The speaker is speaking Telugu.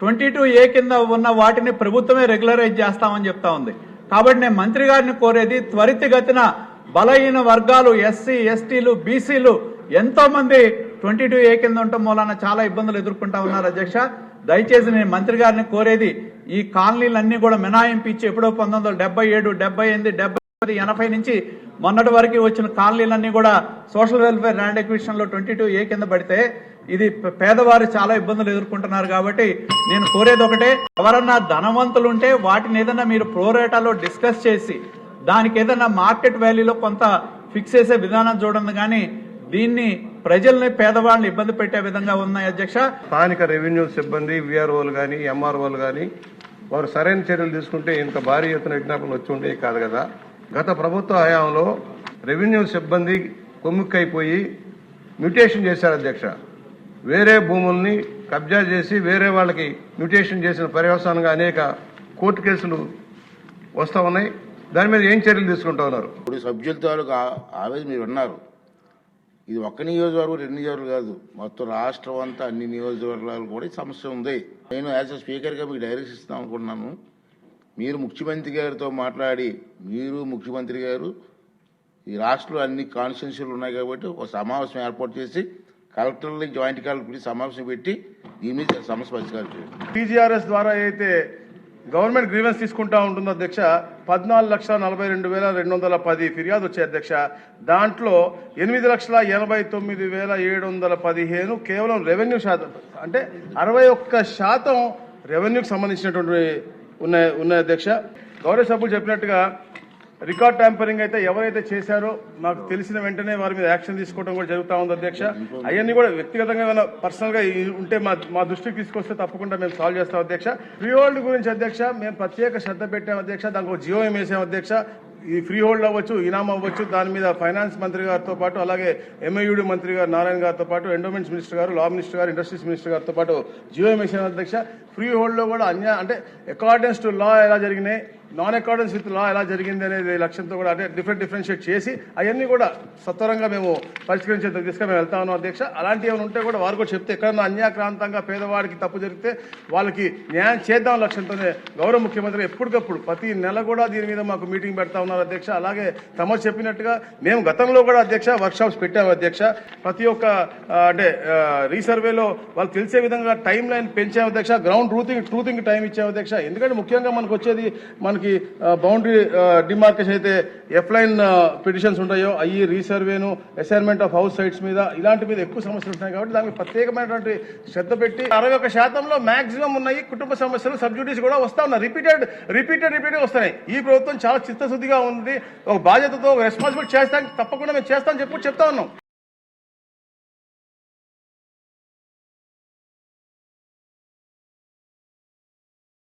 ట్వంటీ టూ ఏ కింద ఉన్న వాటిని ప్రభుత్వమే రెగ్యులరైజ్ చేస్తామని చెప్తా ఉంది. కాబట్టి నేను మంత్రి గారిని కోరేది త్వరితగతిన బలహీన వర్గాలు ఎస్సీ ఎస్టీలు బీసీలు ఎంతో మంది ట్వంటీ టూ ఏ కింద ఉండటం మూలాన చాలా ఇబ్బందులు ఎదుర్కొంటా ఉన్నారు అధ్యక్ష. దయచేసి నేను మంత్రి గారిని కోరేది ఈ కాలనీలన్నీ కూడా మినహాయింపు ఇచ్చి ఎప్పుడో పంతొమ్మిది వందల డెబ్బై ఏడు డెబ్బై ఎనిమిది డెబ్బై ఎనభై నుంచి మొన్నటి వరకు వచ్చిన కాలనీలన్నీ కూడా సోషల్ వెల్ఫేర్ ల్యాండ్ ఎక్విషన్లో ట్వంటీ టూ ఏ కింద పడితే ఇది పేదవారు చాలా ఇబ్బందులు ఎదుర్కొంటున్నారు కాబట్టి నేను కోరేది ఒకటే ఎవరన్నా ధనవంతులు ఉంటే వాటిని ఏదైనా మీరు ప్రోరేటాలో డిస్కస్ చేసి దానికి ఏదైనా మార్కెట్ వాల్యూలో కొంత ఫిక్స్ చేసే విధానం చూడండి కానీ దీన్ని ప్రజల్ని పేదవాళ్ళని ఇబ్బంది పెట్టే విధంగా ఉన్నాయి అధ్యక్ష. స్థానిక రెవెన్యూ సిబ్బంది విఆర్ఓలు కానీ ఎంఆర్ఓలు కానీ వారు సరైన చర్యలు తీసుకుంటే ఇంత భారీ ఎత్తున విజ్ఞాపనలు వచ్చి ఉండేవి కాదు కదా. గత ప్రభుత్వ హయాంలో రెవెన్యూ సిబ్బంది కొమ్ముక్కైపోయి మ్యూటేషన్ చేశారు అధ్యక్ష. వేరే భూముల్ని కబ్జా చేసి వేరే వాళ్ళకి మ్యూటేషన్ చేసిన పర్యవసానంగా అనేక కోర్టు కేసులు వస్తూ ఉన్నాయి. దాని మీద ఏం చర్యలు తీసుకుంటా ఉన్నారు? ఇప్పుడు సభ్యుల తాలూకు ఆవేదన మీరు విన్నారు. ఇది ఒక్క నియోజకవర్గం రెండు నియోజకవర్గాలు కాదు. మొత్తం రాష్ట్రం అంతా అన్ని నియోజకవర్గాలు కూడా ఈ సమస్య ఉంది. నేను యాజ్ అ స్పీకర్గా మీకు డైరెక్ట్ ఇస్తాం అనుకుంటున్నాను. మీరు ముఖ్యమంత్రి గారితో మాట్లాడి మీరు ముఖ్యమంత్రి గారు ఈ రాష్ట్రంలో అన్ని కాన్స్టిట్యూన్సీలు ఉన్నాయి కాబట్టి ఒక సమావేశం ఏర్పాటు చేసి కలెక్టర్ని జాయింట్ కలెక్టర్ సమావేశం పెట్టి దీని మీద సమస్య పరిష్కారం చేయండి టీజీఆర్ఎస్ ద్వారా అయితే గవర్నమెంట్ గ్రీవెన్స్ తీసుకుంటా ఉంటుందో అధ్యక్ష పద్నాలుగు లక్షల నలభై రెండు వేల రెండు వందల పది ఫిర్యాదు వచ్చాయి అధ్యక్ష. దాంట్లో ఎనిమిది లక్షల ఎనభై తొమ్మిది వేల ఏడు వందల పదిహేను కేవలం రెవెన్యూ శాతం అంటే అరవై ఒక్క శాతం రెవెన్యూకి సంబంధించినటువంటి ఉన్నాయి ఉన్నాయి అధ్యక్ష. గౌరవ సభ్యులు చెప్పినట్టుగా రికార్డ్ ట్యాంపరింగ్ అయితే ఎవరైతే చేశారో మాకు తెలిసిన వెంటనే వారి మీద యాక్షన్ తీసుకోవడం కూడా జరుగుతా ఉంది అధ్యక్ష. అవన్నీ కూడా వ్యక్తిగతంగా ఏమైనా పర్సనల్గా ఉంటే మా మా దృష్టికి తీసుకొస్తే తప్పకుండా మేము సాల్వ్ చేస్తాం అధ్యక్ష. ఫ్రీ హోల్డ్ గురించి అధ్యక్ష మేము ప్రత్యేక శ్రద్ధ పెట్టాం అధ్యక్ష. దానికి ఒక జియో వేసాం అధ్యక్ష. ఈ ఫ్రీ హోల్డ్ అవ్వచ్చు ఇనామ్ అవ్వచ్చు. దాని మీద ఫైనాన్స్ మంత్రి గారితో పాటు అలాగే ఎంఐయుడి మంత్రి గారు నారాయణ గారితో పాటు ఎండోమెంట్స్ మినిస్టర్ గారు లా మినిస్టర్ గారు ఇండస్ట్రీస్ మినిస్టర్ గారితో పాటు జియో వేసాం అధ్యక్ష. ఫ్రీ హోల్డ్లో కూడా అన్యా అంటే అకార్డెన్స్ టు లా ఎలా జరిగినాయి నాన్ అకార్డెన్స్ విత్ లా ఎలా జరిగింది అనేది లక్ష్యంతో కూడా అంటే డిఫరెంట్ డిఫరెన్షియేట్ చేసి అవన్నీ కూడా సత్వరంగా మేము పరిష్కరించే దిశగా మేము వెళ్తా ఉన్నాం అధ్యక్ష. అలాంటివి ఏమైనా ఉంటే కూడా వారు కూడా చెప్తే ఎక్కడన్నా అన్యాక్రాంతంగా పేదవాడికి తప్పు జరిగితే వాళ్ళకి న్యాయం చేద్దాం లక్ష్యంతోనే గౌరవ ముఖ్యమంత్రి ఎప్పటికప్పుడు ప్రతి నెల కూడా దీని మీద మాకు మీటింగ్ పెడతా ఉన్నారు అధ్యక్ష. అలాగే తమరు చెప్పినట్టుగా మేము గతంలో కూడా అధ్యక్ష వర్క్షాప్స్ పెట్టాము అధ్యక్ష. ప్రతి ఒక్క అంటే రీసర్వేలో వాళ్ళు తెలిసే విధంగా టైం లైన్ పెంచాము అధ్యక్ష. గ్రౌండ్ ట్రూతింగ్ ట్రూతింగ్ టైం ఇచ్చాము అధ్యక్ష. ఎందుకంటే ముఖ్యంగా మనకు వచ్చేది మనకి బౌండరీ డిమార్కేషన్ అయితే ఎఫ్ లైన్ పిటిషన్స్ ఉంటాయో అయ్యి రీసర్వేను అసైన్మెంట్ ఆఫ్ హౌస్ సైట్స్ మీద ఇలాంటి మీద ఎక్కువ సమస్యలు ఉంటాయి కాబట్టి దానికి ప్రత్యేకమైనటువంటి శ్రద్ధ పెట్టి అరవై ఒక శాతంలో మాక్సిమం ఉన్నాయి కుటుంబ సమస్యలు సబ్సిడీస్ కూడా వస్తా ఉన్నాయి. రిపీటెడ్ రిపీటెడ్ రిపీటెడ్ వస్తున్నాయి. ఈ ప్రభుత్వం చాలా చిత్తశుద్ధిగా ఉంది. ఒక బాధ్యతతో రెస్పాన్సిబిలిటీ చేస్తానికి తప్పకుండా మేము చేస్తామని చెప్పి చెప్తా ఉన్నాం.